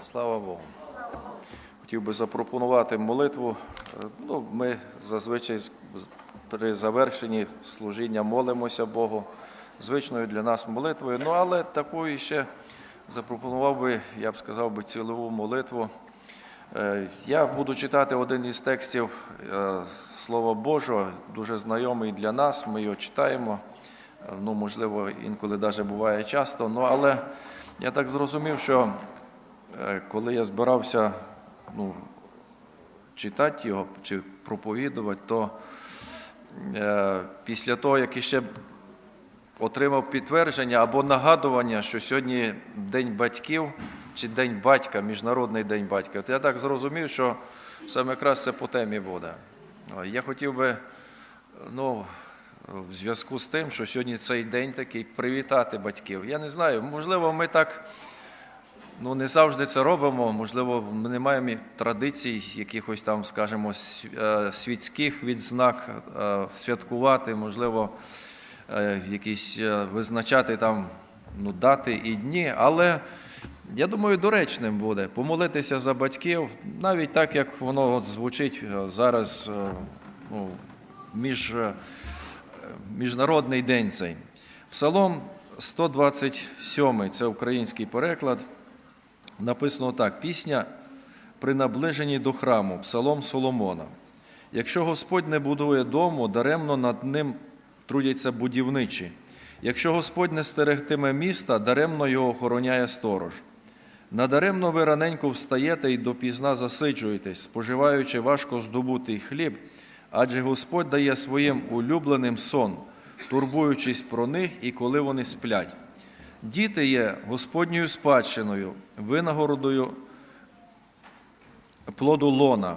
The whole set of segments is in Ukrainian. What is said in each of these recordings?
Слава Богу. Хотів би запропонувати молитву. Е, Ну, ми зазвичай при завершенні служіння молимося Богу звичною для нас молитвою. Ну, але такою ще запропонував би, я б сказав би, цілову молитву. Е, Я буду читати один із текстів е, Слова Божого, дуже знайомий для нас. Ми його читаємо. Ну, можливо, інколи навіть буває часто. Ну, але я так зрозумів, що коли я збирався ну, читати його чи проповідувати, то е, після того, як іще отримав підтвердження або нагадування, що сьогодні День батьків чи День батька, Міжнародний день батька, от я так зрозумів, що саме якраз це по темі буде. Я хотів би, ну, в зв'язку з тим, що сьогодні цей день такий, привітати батьків. Я не знаю, можливо, ми так ну, не завжди це робимо. Можливо, ми не маємо традицій, якихось там, скажімо, е, світських відзнак е, святкувати, можливо, е, якісь визначати там ну, дати і дні, але я думаю, доречним буде помолитися за батьків, навіть так, як воно от звучить зараз ну, між, міжнародний день цей. Псалом 127, це український переклад. Написано так: пісня при наближенні до храму, Псалом Соломона. Якщо Господь не будує дому, даремно над ним трудяться будівничі. Якщо Господь не стерегтиме міста, даремно його охороняє сторож. Надаремно ви раненько встаєте і допізна засиджуєтесь, споживаючи важко здобутий хліб, адже Господь дає своїм улюбленим сон, турбуючись про них і коли вони сплять. Діти є Господньою спадщиною, винагородою плоду лона.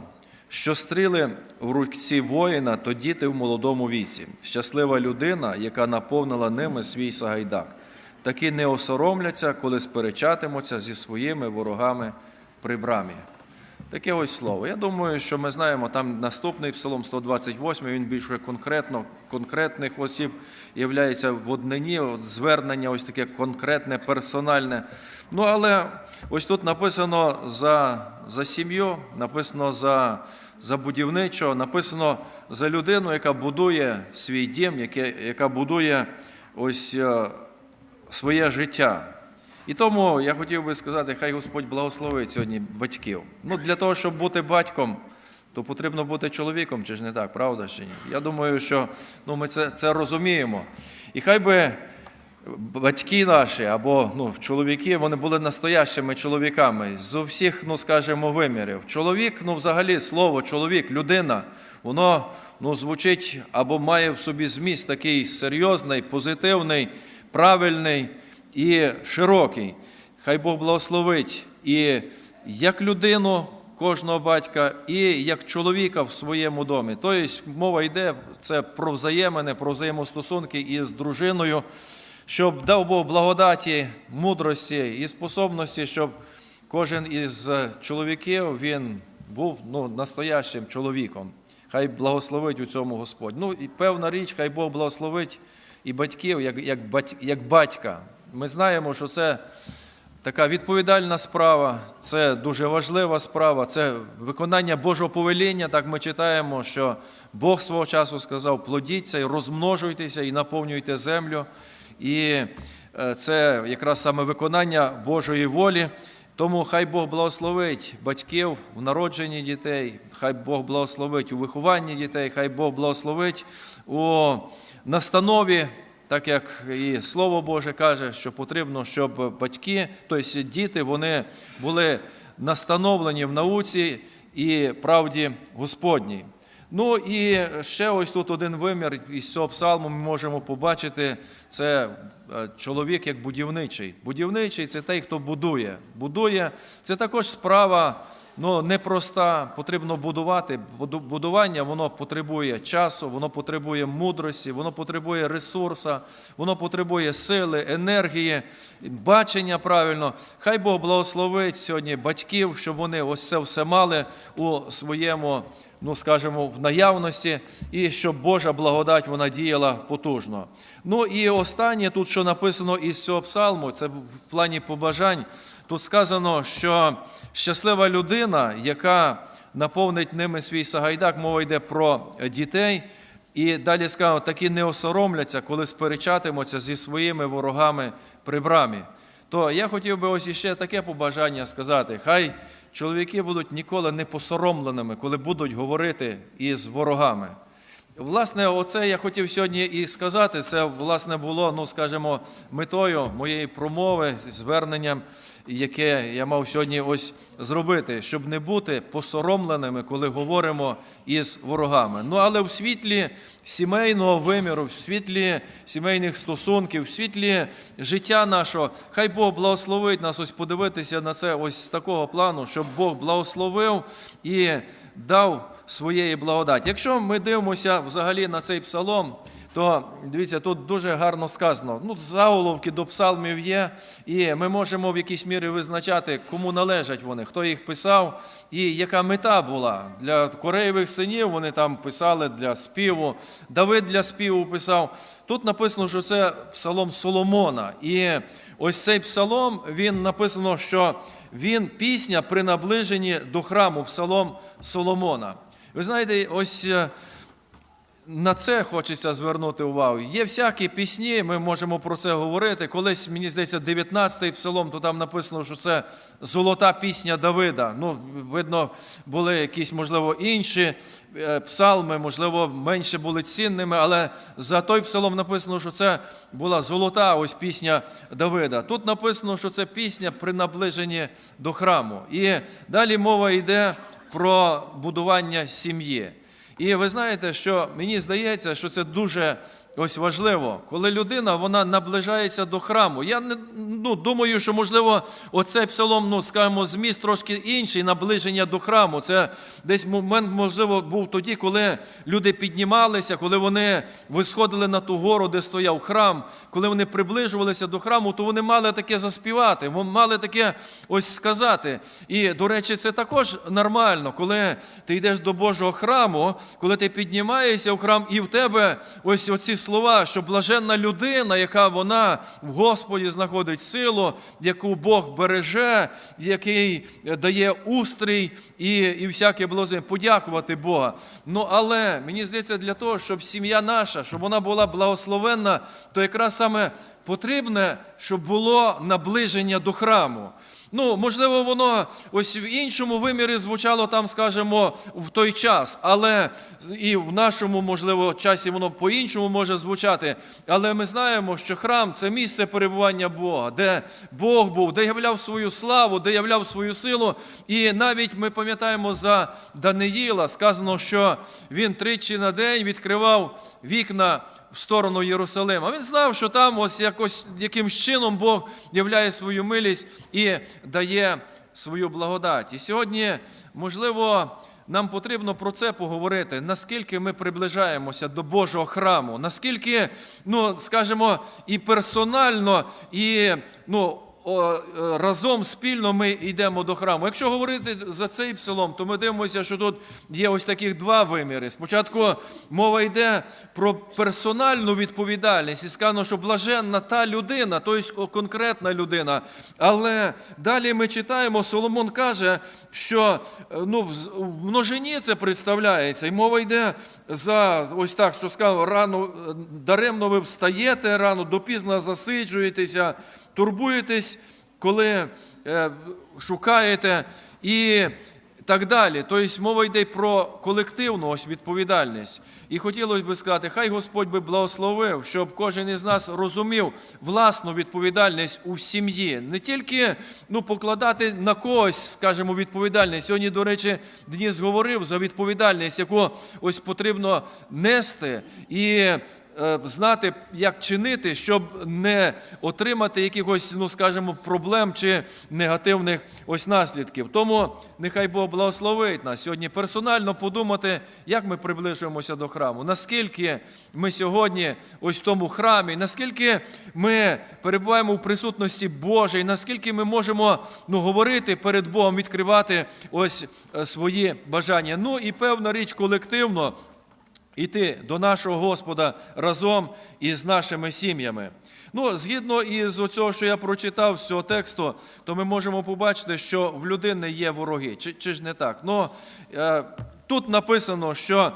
Що стріли в руці воїна, то діти в молодому віці. Щаслива людина, яка наповнила ними свій сагайдак. Такі не осоромляться, коли сперечатимуться зі своїми ворогами при брамі. Таке ось слово. Я думаю, що ми знаємо, там наступний псалом 128, він більше конкретно, конкретних осіб являється в однині, от звернення ось таке конкретне, персональне. Ну, але ось тут написано за, за сім'ю, написано за, за будівничого, написано за людину, яка будує свій дім, яке, яка будує ось е, своє життя. І тому я хотів би сказати, хай Господь благословить сьогодні батьків. Ну, для того, щоб бути батьком, то потрібно бути чоловіком, чи ж не так, правда чи ні? Я думаю, що ну, ми це, це розуміємо. І хай би батьки наші або ну, чоловіки, вони були настоящими чоловіками з усіх, ну скажімо, вимірів. Чоловік, ну взагалі слово чоловік, людина, воно ну, звучить або має в собі зміст такий серйозний, позитивний, правильний і широкий. Хай Бог благословить і як людину кожного батька, і як чоловіка в своєму домі. Тобто мова йде це про взаємини, про взаємостосунки із дружиною, щоб дав Бог благодаті, мудрості і способності, щоб кожен із чоловіків він був ну, настоящим чоловіком. Хай благословить у цьому Господь. Ну і певна річ, хай Бог благословить і батьків, як, як, як батька. Ми знаємо, що це така відповідальна справа, це дуже важлива справа, це виконання Божого повеління. Так ми читаємо, що Бог свого часу сказав: плодіться і розмножуйтеся і наповнюйте землю. І е, це якраз саме виконання Божої волі. Тому хай Бог благословить батьків в народженні дітей, хай Бог благословить у вихованні дітей, хай Бог благословить у настанові, так як і Слово Боже каже, що потрібно, щоб батьки, тобто діти, вони були настановлені в науці і правді Господній. Ну і ще ось тут один вимір із цього псалму ми можемо побачити, це е, чоловік як будівничий. Будівничий це той, хто будує. Будує це також справа ну, непроста, потрібно будувати. Буду- Будування воно потребує часу, воно потребує мудрості, воно потребує ресурсу, воно потребує сили, енергії, бачення правильно. Хай Бог благословить сьогодні батьків, щоб вони ось це все мали у своєму ну скажімо, в наявності, і щоб Божа благодать вона діяла потужно. Ну і останнє тут, що написано із цього псалму, це в плані побажань. Тут сказано, що щаслива людина, яка наповнить ними свій сагайдак, мова йде про дітей. І далі сказано, такі не осоромляться, коли сперечатимуться зі своїми ворогами при брамі. То я хотів би ось іще таке побажання сказати. Хай чоловіки будуть ніколи не посоромленими, коли будуть говорити із ворогами. Власне, оце я хотів сьогодні і сказати. Це власне було, ну скажімо, метою моєї промови, зверненням, яке я мав сьогодні ось зробити, щоб не бути посоромленими, коли говоримо із ворогами. Ну але в світлі сімейного виміру, в світлі сімейних стосунків, в світлі життя нашого, хай Бог благословить нас ось подивитися на це ось з такого плану, щоб Бог благословив і дав своєї благодаті. Якщо ми дивимося взагалі на цей псалом, то дивіться, тут дуже гарно сказано. Ну, заголовки до псалмів є, і ми можемо в якійсь мірі визначати, кому належать вони, хто їх писав, і яка мета була. Для Кореєвих синів вони там писали для співу. Давид для співу писав. Тут написано, що це псалом Соломона. І ось цей псалом, він написано, що він пісня при наближенні до храму, псалом Соломона. Ви знаєте, ось е, на це хочеться звернути увагу. Є всякі пісні, ми можемо про це говорити. Колись, мені здається, 19-й псалом, то там написано, що це золота пісня Давида. Ну, видно, були якісь, можливо, інші е, псалми, можливо, менше були цінними, але за той псалом написано, що це була золота ось пісня Давида. Тут написано, що це пісня при наближенні до храму. І далі мова йде про будування сім'ї. І ви знаєте, що мені здається, що це дуже ось важливо, коли людина вона наближається до храму. Я не ну, думаю, що можливо оцей псалом, ну скажімо, зміст трошки інший наближення до храму. Це десь момент, можливо, був тоді, коли люди піднімалися, коли вони висходили на ту гору, де стояв храм, коли вони приближувалися до храму, то вони мали таке заспівати, мали таке ось сказати. І, до речі, це також нормально, коли ти йдеш до Божого храму, коли ти піднімаєшся в храм, і в тебе ось оці слова, що блаженна людина, яка вона в Господі знаходить силу, яку Бог береже, який дає устрій і, і всяке благословення, подякувати Бога. Ну але мені здається, для того, щоб сім'я наша, щоб вона була благословенна, то якраз саме потрібне, щоб було наближення до храму. Ну, можливо, воно ось в іншому вимірі звучало там, скажімо, в той час, але і в нашому, можливо, часі воно по-іншому може звучати. Але ми знаємо, що храм це місце перебування Бога, де Бог був, де являв свою славу, де являв свою силу. І навіть ми пам'ятаємо за Даниїла, сказано, що він тричі на день відкривав вікна в сторону Єрусалима. Він знав, що там ось якось якимсь чином Бог являє свою милість і дає свою благодать. І сьогодні, можливо, нам потрібно про це поговорити, наскільки ми приближаємося до Божого храму, наскільки, ну, скажімо, і персонально, і ну, разом спільно ми йдемо до храму. Якщо говорити за цей псалом, то ми дивимося, що тут є ось таких два виміри. Спочатку мова йде про персональну відповідальність і сказано, що блаженна та людина, тобто конкретна людина. Але далі ми читаємо, Соломон каже, що е, ну, в- в множині це представляється, і мова йде за ось так, що сказав, рано е, даремно ви встаєте рано, допізно засиджуєтеся, турбуєтесь, коли е, шукаєте і так далі. Тобто мова йде про колективну ось відповідальність. І хотілося б сказати, хай Господь би благословив, щоб кожен із нас розумів власну відповідальність у сім'ї. Не тільки ну, покладати на когось, скажімо, відповідальність. Сьогодні, до речі, Деніс говорив за відповідальність, яку ось потрібно нести. І знати, як чинити, щоб не отримати якихось, ну скажімо, проблем чи негативних ось наслідків. Тому нехай Бог благословить нас сьогодні персонально подумати, як ми приближуємося до храму, наскільки ми сьогодні ось в тому храмі, наскільки ми перебуваємо в присутності Божій, наскільки ми можемо ну, говорити перед Богом, відкривати ось е, свої бажання. Ну і певна річ колективно. Йти до нашого Господа разом із нашими сім'ями. Ну, згідно із цього, що я прочитав з цього тексту, то ми можемо побачити, що в людини є вороги. Чи, чи ж не так? Ну, е, тут написано, що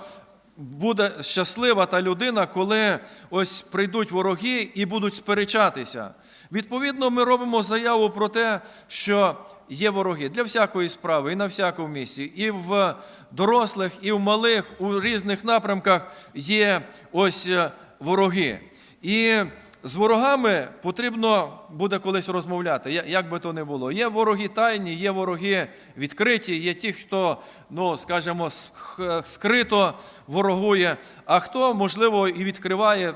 буде щаслива та людина, коли ось прийдуть вороги і будуть сперечатися. Відповідно, ми робимо заяву про те, що є вороги для всякої справи і на всякому місці, і в дорослих, і в малих, у різних напрямках є ось е, вороги. І з ворогами потрібно буде колись розмовляти, як би то не було. Є вороги тайні, є вороги відкриті, є ті, хто, ну, скажімо, скрито ворогує, а хто, можливо, і відкриває,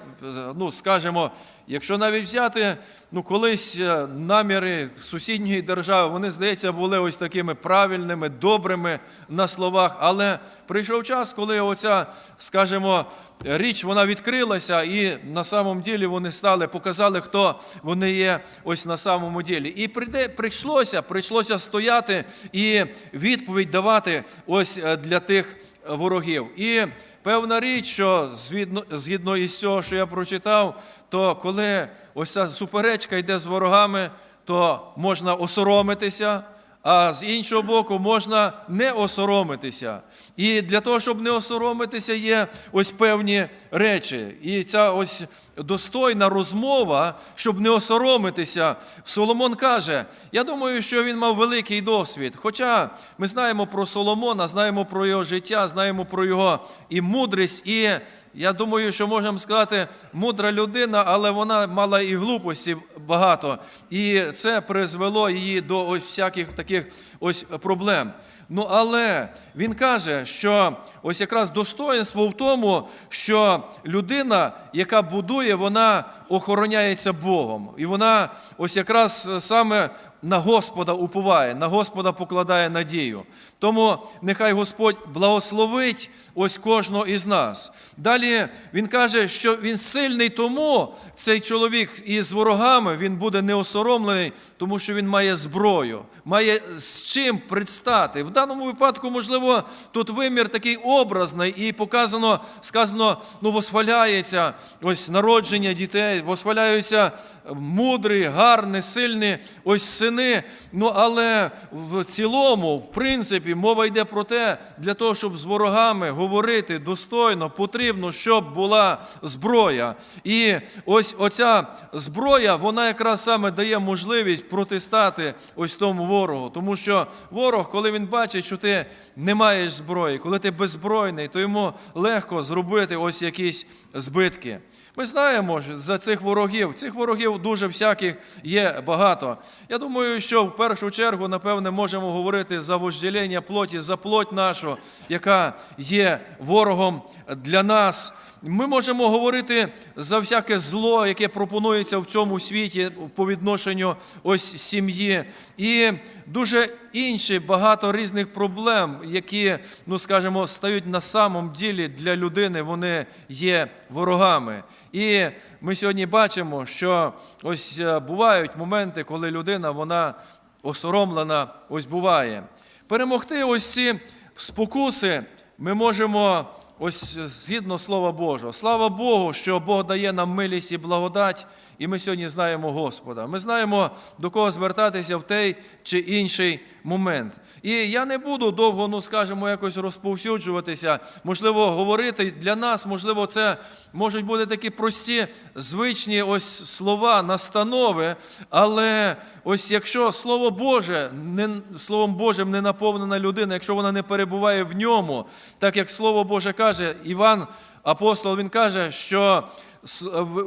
ну, скажімо, якщо навіть взяти, ну, колись е, наміри сусідньої держави, вони, здається, були ось такими правильними, добрими на словах, але прийшов час, коли оця, скажімо, річ вона відкрилася, і на самом ділі вони стали, показали, хто вони є ось на самому ділі. І прийде, прийшлося, прийшлося стояти і відповідь давати ось е, для тих ворогів. І певна річ, що згідно, із цього, що я прочитав, то коли ось ця суперечка йде з ворогами, то можна осоромитися. А з іншого боку, можна не осоромитися. І для того, щоб не осоромитися, є ось певні речі. І ця ось достойна розмова, щоб не осоромитися. Соломон каже: я думаю, що він мав великий досвід. Хоча ми знаємо про Соломона, знаємо про його життя, знаємо про його і мудрість, і я думаю, що можемо сказати, мудра людина, але вона мала і глупості багато. І це призвело її до ось всяких таких ось проблем. Ну, але він каже, що ось якраз достоинство в тому, що людина, яка будує, вона охороняється Богом. І вона ось якраз саме на Господа уповає, на Господа покладає надію. Тому нехай Господь благословить ось кожного із нас. Далі він каже, що він сильний тому, цей чоловік із ворогами, він буде неосоромлений, тому що він має зброю, має з чим предстати. В даному випадку, можливо, тут вимір такий образний, і показано, сказано, ну, восхваляється ось народження дітей, восхваляються мудрі, гарні, сильні ось сини. Ну, але в цілому, в принципі, мова йде про те, для того, щоб з ворогами говорити достойно, потрібно, щоб була зброя. І ось оця зброя, вона якраз саме дає можливість протистати ось тому ворогу. Тому що ворог, коли він бачить, що ти не маєш зброї, коли ти беззбройний, то йому легко зробити ось якісь збитки. Ми знаємо за цих ворогів. Цих ворогів дуже всяких є багато. Я думаю, що в першу чергу, напевне, можемо говорити за вождеління плоті, за плоть нашу, яка є ворогом для нас. Ми можемо говорити за всяке зло, яке пропонується в цьому світі по відношенню ось сім'ї, і дуже інші багато різних проблем, які, ну скажімо, стають на самом ділі для людини, вони є ворогами. І ми сьогодні бачимо, що ось е, бувають моменти, коли людина вона осоромлена, ось буває. Перемогти ось ці спокуси ми можемо ось згідно Слова Божого. Слава Богу, що Бог дає нам милість і благодать, і ми сьогодні знаємо Господа. Ми знаємо, до кого звертатися в той чи інший момент. І я не буду довго, ну скажімо, якось розповсюджуватися, можливо, говорити для нас, можливо, це можуть бути такі прості, звичні ось слова, настанови, але ось якщо Слово Боже, не, Словом Божим не наповнена людина, якщо вона не перебуває в ньому, так як Слово Боже каже, Іван, апостол, він каже, що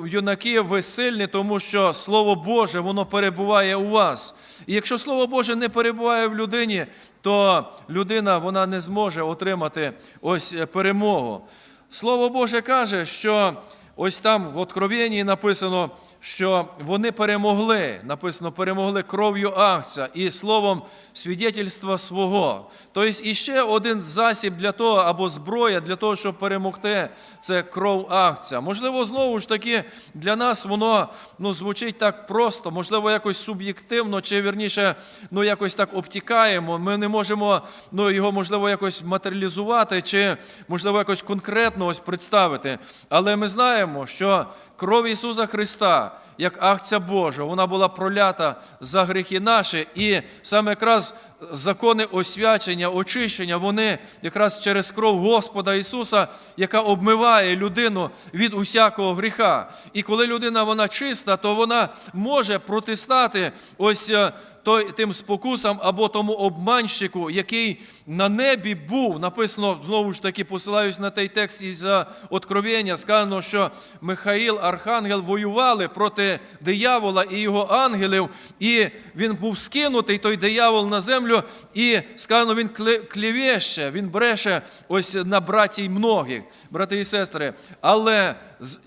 юнаки, ви сильні, тому що Слово Боже, воно перебуває у вас. І якщо Слово Боже не перебуває в людині, то людина вона не зможе отримати ось е, перемогу. Слово Боже каже, що ось там в Откровенні написано, що вони перемогли, написано, перемогли кров'ю Агця і словом свідетельства свого. Тобто іще один засіб для того, або зброя для того, щоб перемогти, це кров Агця. Можливо, знову ж таки, для нас воно ну, звучить так просто, можливо, якось суб'єктивно, чи вірніше, ну, якось так обтікаємо. Ми не можемо ну, його, можливо, якось матеріалізувати, чи, можливо, якось конкретно ось представити. Але ми знаємо, що кров Ісуса Христа, як акція Божа, вона була пролята за гріхи наші, і саме якраз закони освячення, очищення, вони якраз через кров Господа Ісуса, яка обмиває людину від усякого гріха. І коли людина вона чиста, то вона може протистати ось е, той, тим спокусам або тому обманщику, який на небі був. Написано, знову ж таки, посилаюсь на той текст із е, Откровення, сказано, що Михаїл, архангел, воювали проти диявола і його ангелів, і він був скинутий, той диявол на землю, і сказано, він клівеще, він бреше ось на братій многих, брати і сестри. Але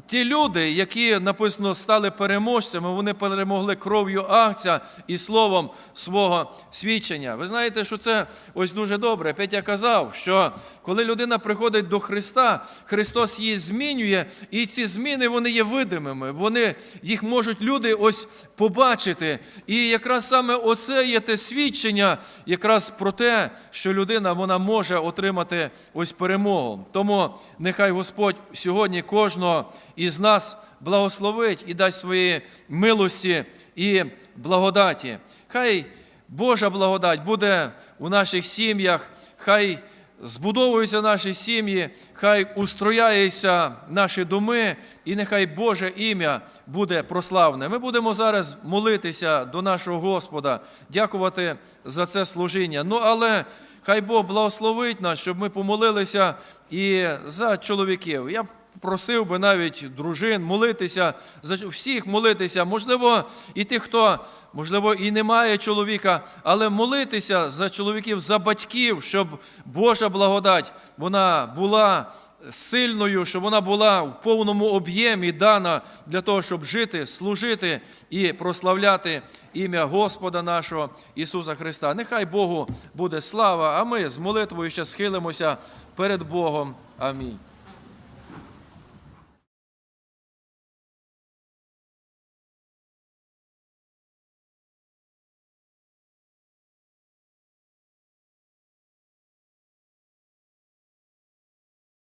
ті люди, які написано стали переможцями, вони перемогли кров'ю Агця і словом свого свідчення. Ви знаєте, що це ось дуже добре. Петя казав, що коли людина приходить до Христа, Христос її змінює, і ці зміни вони є видимими. Вони їх можуть люди ось побачити. І якраз саме оце є те свідчення, якраз про те, що людина вона може отримати ось перемогу. Тому нехай Господь сьогодні кожного із нас благословить і дасть свої милості і благодаті. Хай Божа благодать буде у наших сім'ях, хай збудовуються наші сім'ї, хай устрояються наші доми, і нехай Боже ім'я буде прославне. Ми будемо зараз молитися до нашого Господа, дякувати за це служіння. Ну, але хай Бог благословить нас, щоб ми помолилися і за чоловіків. Я просив би навіть дружин молитися, за всіх молитися, можливо, і тих, хто, можливо, і не має чоловіка, але молитися за чоловіків, за батьків, щоб Божа благодать вона була сильною, щоб вона була в повному об'ємі дана для того, щоб жити, служити і прославляти ім'я Господа нашого Ісуса Христа. Нехай Богу буде слава, а ми з молитвою ще схилимося перед Богом. Амінь.